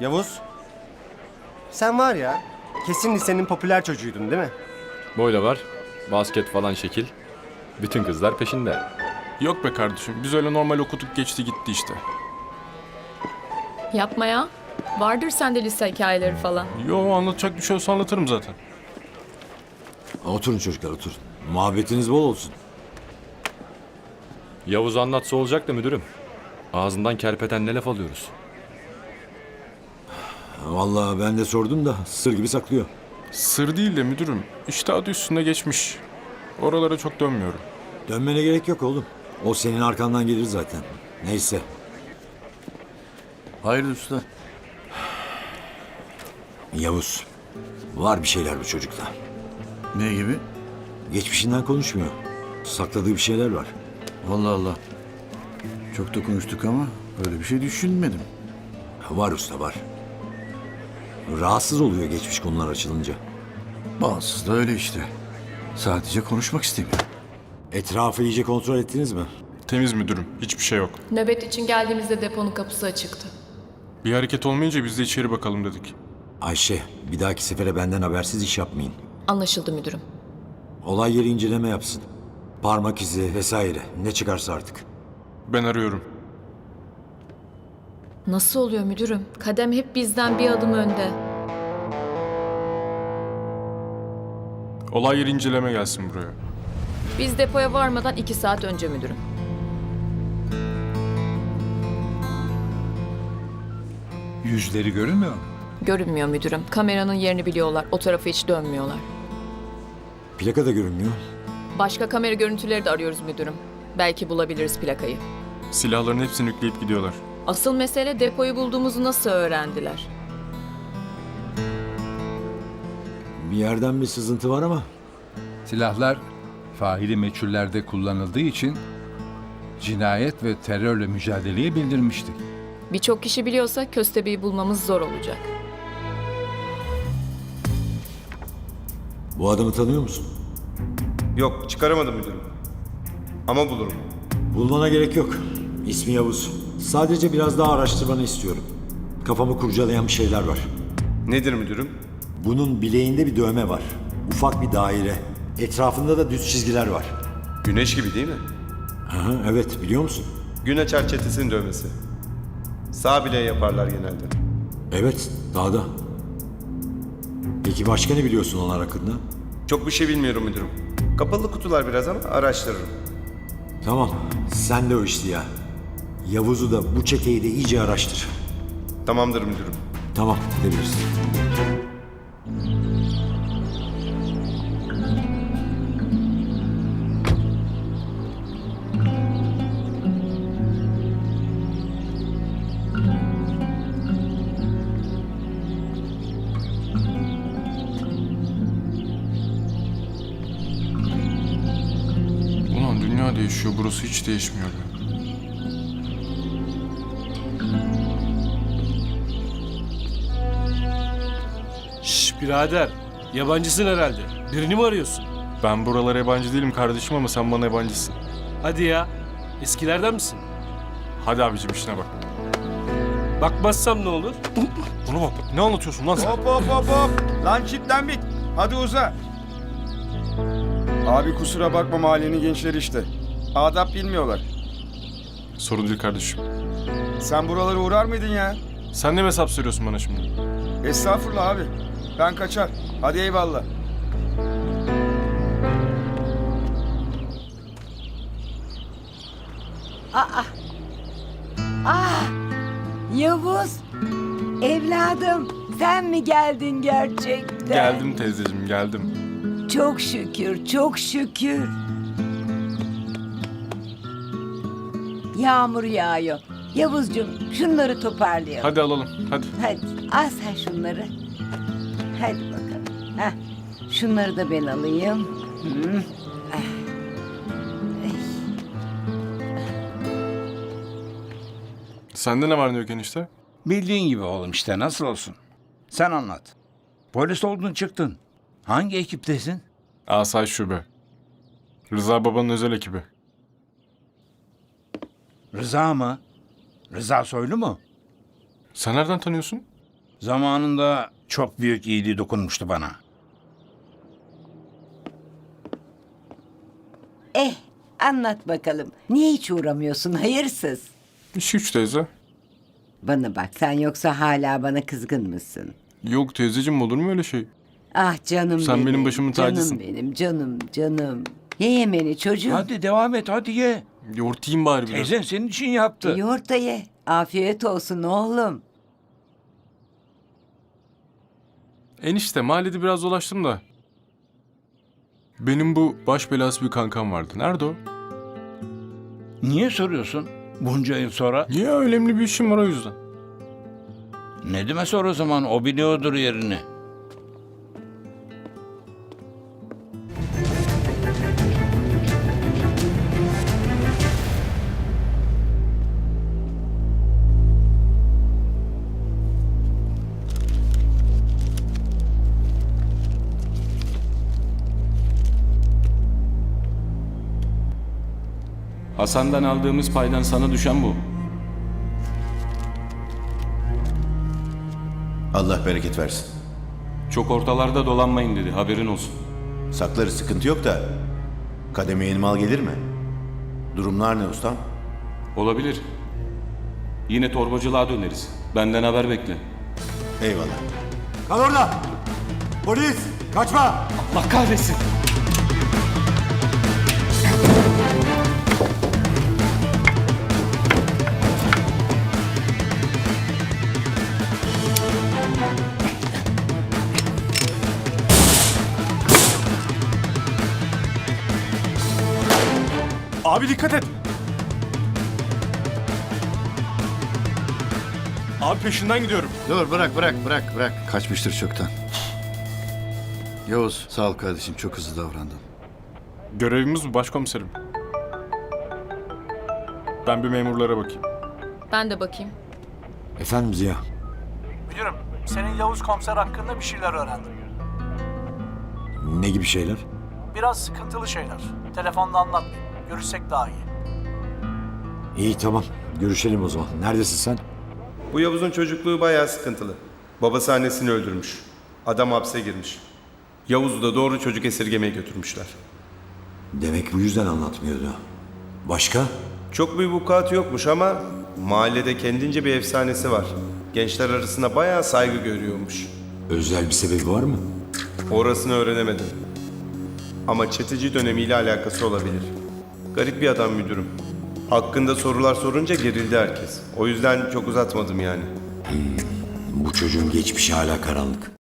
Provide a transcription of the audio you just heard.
Yavuz. Sen var ya, kesin lisenin popüler çocuğuydun değil mi? Boyla var. Basket falan şekil. Bütün kızlar peşinde. Yok be kardeşim. Biz öyle normal okuduk geçti gitti işte. Yapma ya. Vardır sende lise hikayeleri falan. Yo anlatacak bir şey olsa anlatırım zaten. Oturun çocuklar oturun. Muhabbetiniz bol olsun. Yavuz anlatsa olacak da müdürüm. Ağzından kerpeten ne laf alıyoruz. Vallahi ben de sordum da sır gibi saklıyor. Sır değil de müdürüm. İşte adı üstünde geçmiş. Oralara çok dönmüyorum. Dönmene gerek yok oğlum. O senin arkandan gelir zaten. Neyse. Hayırdır usta? Yavuz. Var bir şeyler bu çocukta. Ne gibi? Geçmişinden konuşmuyor. Sakladığı bir şeyler var. Allah Allah. Çok da konuştuk ama öyle bir şey düşünmedim. Var usta var. Rahatsız oluyor geçmiş konular açılınca. Bazısı da öyle işte. Sadece konuşmak istemiyor. Etrafı iyice kontrol ettiniz mi? Temiz müdürüm. Hiçbir şey yok. Nöbet için geldiğimizde deponun kapısı açıktı. Bir hareket olmayınca biz de içeri bakalım dedik. Ayşe, bir dahaki sefere benden habersiz iş yapmayın. Anlaşıldı müdürüm. Olay yeri inceleme yapsın. Parmak izi vesaire ne çıkarsa artık. Ben arıyorum. Nasıl oluyor müdürüm? Kadem hep bizden bir adım önde. Olay yeri inceleme gelsin buraya. Biz depoya varmadan iki saat önce müdürüm. Yüzleri görünmüyor mu? Görünmüyor müdürüm. Kameranın yerini biliyorlar. O tarafa hiç dönmüyorlar. Plaka da görünmüyor. Başka kamera görüntüleri de arıyoruz müdürüm. Belki bulabiliriz plakayı. Silahların hepsini yükleyip gidiyorlar. Asıl mesele depoyu bulduğumuzu nasıl öğrendiler? Bir yerden bir sızıntı var ama Silahlar faili meçhullerde kullanıldığı için cinayet ve terörle mücadeleye bildirmiştik. Birçok kişi biliyorsa köstebeği bulmamız zor olacak. bu adamı tanıyor musun? Yok, çıkaramadım müdürüm. Ama bulurum. Bulmana gerek yok. İsmi Yavuz. Sadece biraz daha araştırmanı istiyorum. Kafamı kurcalayan bir şeyler var. Nedir müdürüm? Bunun bileğinde bir dövme var. Ufak bir daire. Etrafında da düz çizgiler var. Güneş gibi değil mi? Aha, evet biliyor musun? Gün açar çetesinin dövmesi. Sağ bile yaparlar genelde. Evet dağda. Peki başka ne biliyorsun onlar hakkında? Çok bir şey bilmiyorum müdürüm. Kapalı kutular biraz ama araştırırım. Tamam sen de o işte ya. Yavuz'u da bu çeteyi de iyice araştır. Tamamdır müdürüm. Tamam gidebilirsin. Ulan dünya değişiyor. Burası hiç değişmiyor. be. Birader, yabancısın herhalde. Birini mi arıyorsun? Ben buralara yabancı değilim kardeşim ama sen bana yabancısın. Hadi ya, eskilerden misin? Hadi abicim işine bak. Bakmazsam ne olur? Buna bak. Ne anlatıyorsun lan sen? Hop hop hop hop. Lan çitlendik. Hadi uza. Abi kusura bakma mahallenin gençleri işte. Adap bilmiyorlar. Sorun değil kardeşim. Sen buralara uğrar mıydın ya? Sen ne mi hesap soruyorsun bana şimdi? Estağfurullah abi. Ben kaçar. Hadi eyvallah. Yavuz, evladım sen mi geldin gerçekten? Geldim teyzeciğim geldim. Çok şükür, çok şükür. Yağmur yağıyor. Yavuzcuğum şunları toparlayalım. Hadi alalım hadi. Hadi al sen şunları. Hadi bakalım. Heh, şunları da ben alayım. Hı. Ah. Sende ne var ne yok enişte? Bildiğin gibi oğlum işte nasıl olsun. Sen anlat. Polis oldun çıktın. Hangi ekiptesin? Asayiş Şube. Rıza babanın özel ekibi. Rıza mı? Rıza Soylu mu? Sen nereden tanıyorsun? Zamanında çok büyük iyiliği dokunmuştu bana. Eh anlat bakalım. Niye hiç uğramıyorsun hayırsız? İş güç teyze. Bana bak sen yoksa hala bana kızgın mısın? Yok teyzeciğim olur mu öyle şey? Ah canım Sen benim. benim başımın tacısın. Canım benim canım canım. Ye yemeni çocuğum. Hadi devam et hadi ye. Yoğurt yiyeyim bari biraz. Teyzen senin için yaptı. Yoğurt da ye. Afiyet olsun oğlum. Enişte mahallede biraz dolaştım da. Benim bu baş belası bir kankam vardı. Nerede o? Niye soruyorsun? Bunca yıl sonra. Niye önemli bir işim var o yüzden. Nedim'e sor o zaman o biliyordur yerini. Hasan'dan aldığımız paydan sana düşen bu. Allah bereket versin. Çok ortalarda dolanmayın dedi haberin olsun. Sakları sıkıntı yok da kademe yeni mal gelir mi? Durumlar ne ustam? Olabilir. Yine torbacılığa döneriz. Benden haber bekle. Eyvallah. Kal orada! Polis! Kaçma! Allah kahretsin. Abi dikkat et. Abi peşinden gidiyorum. Dur bırak bırak bırak bırak. Kaçmıştır çoktan. Yavuz sağ ol kardeşim çok hızlı davrandın. Görevimiz bu başkomiserim. Ben bir memurlara bakayım. Ben de bakayım. Efendim Ziya. Müdürüm, senin Yavuz komiser hakkında bir şeyler öğrendim. Ne gibi şeyler? Biraz sıkıntılı şeyler. Telefonda anlatmayayım. Görüşsek daha iyi. İyi tamam. Görüşelim o zaman. Neredesin sen? Bu Yavuz'un çocukluğu bayağı sıkıntılı. Babası annesini öldürmüş. Adam hapse girmiş. Yavuz'u da doğru çocuk esirgemeye götürmüşler. Demek bu yüzden anlatmıyordu. Başka? Çok bir vukuatı yokmuş ama mahallede kendince bir efsanesi var. Gençler arasında bayağı saygı görüyormuş. Özel bir sebebi var mı? Orasını öğrenemedim. Ama çeteci dönemiyle alakası olabilir. Garip bir adam müdürüm. Hakkında sorular sorunca gerildi herkes. O yüzden çok uzatmadım yani. Bu çocuğun geçmişi hala karanlık.